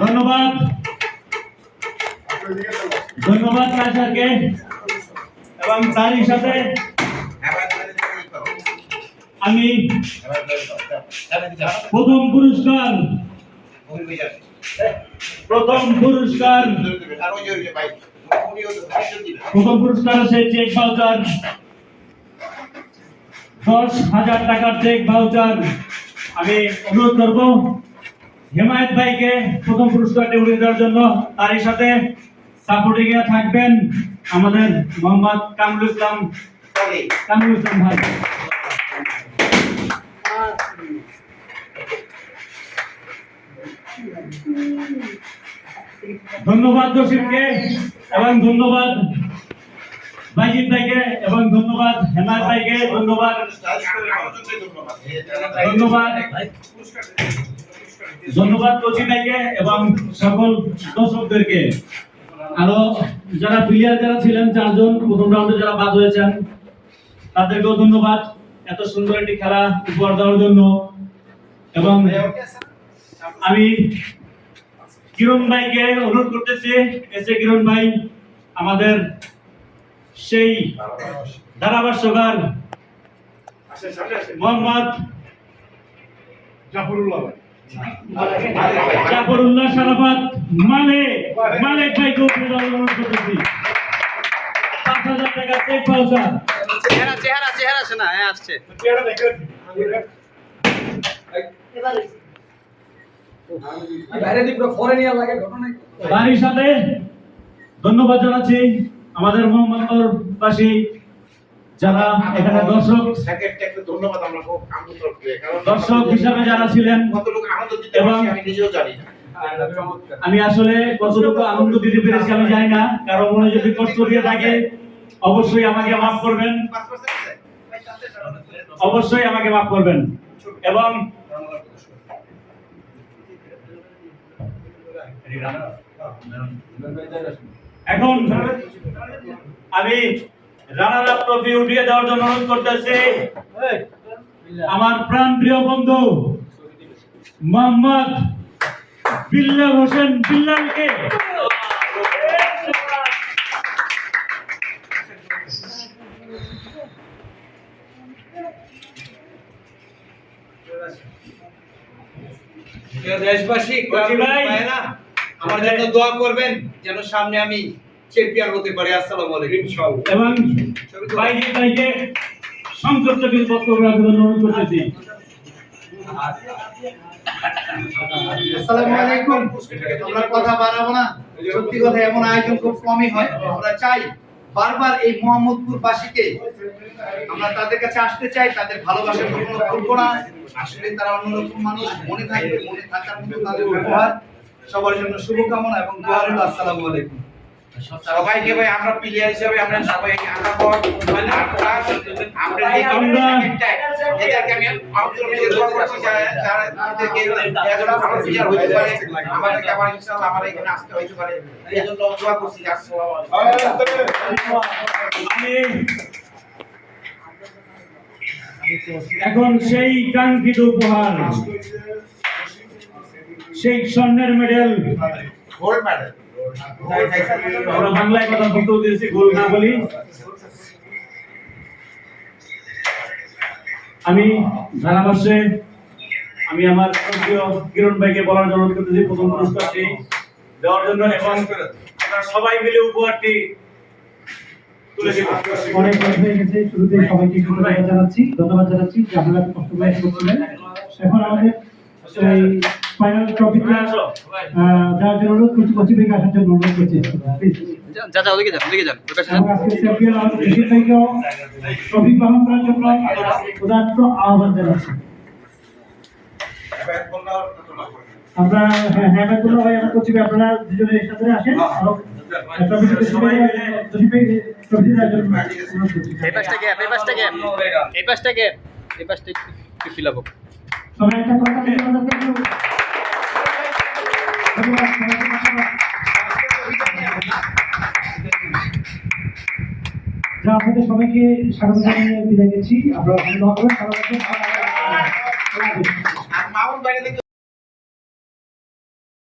ধন্যবাদ। ধন্যবাদ কালচারকে এবং তারই সাথে আমি প্রথম পুরস্কার প্রথম পুরস্কার প্রথম পুরস্কার আছে চেক ভাউচার। দশ হাজার টাকার চেক ভাউচার। আমি অনুরোধ করব, হেমায়ত ভাইকে প্রথম পুরস্কারটি উড়িয়ে দেওয়ার জন্য। তারই সাথে সাপোর্টিং এ থাকবেন আমাদের মোহাম্মদ কামরুল ইসলাম। কামরুল ইসলাম ভাই। ধন্যবাদ জসিমকে, এবং ধন্যবাদ বাইজিৎ ভাইকে এবং ধন্যবাদ হেমায়ত ভাইকে ধন্যবাদ। ধন্যবাদ। ধন্যবাদ কোচি ভাইকে এবং সকল দর্শকদেরকে। আরও যারা প্লেয়ার যারা ছিলেন, চারজন প্রথম রাউন্ডে যারা বাদ হয়েছেন, তাদেরকেও ধন্যবাদ। এত সুন্দর একটি খেলা উপহার দেওয়ার জন্য। এবং আমি কিরণ ভাইকে অনুরোধ করতেছি, এসে কিরণ ভাই, আমাদের সেই ধারাভাষ্যকার মোহাম্মদ জাফরুল্লাহ ভাই। জাফরুল্লাহ সারাফাত মালে মালিক ভাইকে অনুরোধ করতেছি পাঁচ হাজার টাকা চেক পাউচার চেহারা চেহারা চেহারা শোনা হ্যাঁ আসছে। চেহারা দেখে সাথে ধন্যবাদ জানাচ্ছি। আমাদের মোহাম্মদবাসী যারা এখানে দর্শক ধন্যবাদ আমরা কারণ দর্শক হিসাবে যারা ছিলেন এবং- আমি নিজেও জানি না। আমি আসলে কতটুকু আনন্দ দিতে পেরেছি আমি জানি না কারও মনে যদি কষ্ট দিয়ে থাকে অবশ্যই আমাকে মাফ করবেন। অবশ্যই আমাকে মাফ করবেন। এবং এখন আমি রানার আপ ট্রফি উঠিয়ে দেওয়ার জন্য অনুরোধ করতেছি আমার প্রাণ প্রিয় বন্ধু মোহাম্মদ বিল্লাল হোসেন বিল্লালকে দেশবাসী ভাই। আমার জন্য দোয়া করবেন যেন সামনে আমি চ্যাম্পিয়ন হতে পারি। আসসালামু আলাইকুম। ইনশাআল্লাহ। এবং বাইরে ভাইকে সংক্ষিপ্ত কিছু বক্তব্য রাখার জন্য অনুরোধ করতেছি। আসসালামু আলাইকুম। আমরা কথা বাড়াবো না। সত্যি কথা এমন আয়োজন খুব কমই হয়। আমরা চাই বারবার এই মোহাম্মদপুর বাসীকে আমরা তাদের কাছে আসতে চাই তাদের ভালোবাসা কখনো ভুলবো না। আসলে তারা অন্যরকম মানুষ মনে থাকবে মনে থাকার মতো তাদের উপহার। সবার জন্য শুভকামনা এবং দোয়া রইল আসসালামু আলাইকুম। সবাইকে ভাই আমরা প্লেয়ার হিসেবে আমরা সবাই আমরা পর যে এদেরকে আমি দিয়ে করছি যারা- একজন ভালো হইতে পারে আমাদেরকে আবার ইনশাআল্লাহ আমার এখানে আসতে হইতে পারে এই জন্য দোয়া করছি আসসালামু আলাইকুম। আমি এখন সেই কাঙ্ক্ষিত উপহার। সেই স্বর্ণের মেডেল গোল্ড মেডেল আমরা বাংলায় কথা বলতে দিয়েছি গোল না বলি। আমি ধারাভাষ্যে আমি আমার প্রিয় কিরণ ভাইকে বলার জন্য অনুরোধ করতেছি প্রথম পুরস্কারটি দেওয়ার জন্য এবং সবাই মিলে উপহারটি তুলে অনেক কাজ হয়ে গেছে শুরুতে সবাইকে ধন্যবাদ জানাচ্ছি ধন্যবাদ জানাচ্ছি যে আপনারা কষ্ট এখন আমাদের ফাইনাল ট্রফিতে যার জন্য অনুরোধ করছি কোচি থেকে আসার জন্য অনুরোধ করছি। যা যা ওদিকে যান ওদিকে যান আজকে চ্যাম্পিয়ন আমাদের দেশের থেকেও ট্রফি গ্রহণ করার জন্য উদাত্ত আহ্বান জানাচ্ছি। আমরা হ্যাঁ হ্যাঁ ভাই আমরা করছি আপনারা দুজনে একসাথে আসেন। এই পাশটা গ্যাপ এই পাশটা গ্যাপ এই পাশটা গ্যাপ এই পাশটা একটু ফিল আপ সবাই একটা কথা আপনাদের সবাইকে স্বাগত জানিয়ে বিদায় নিচ্ছি। আমরা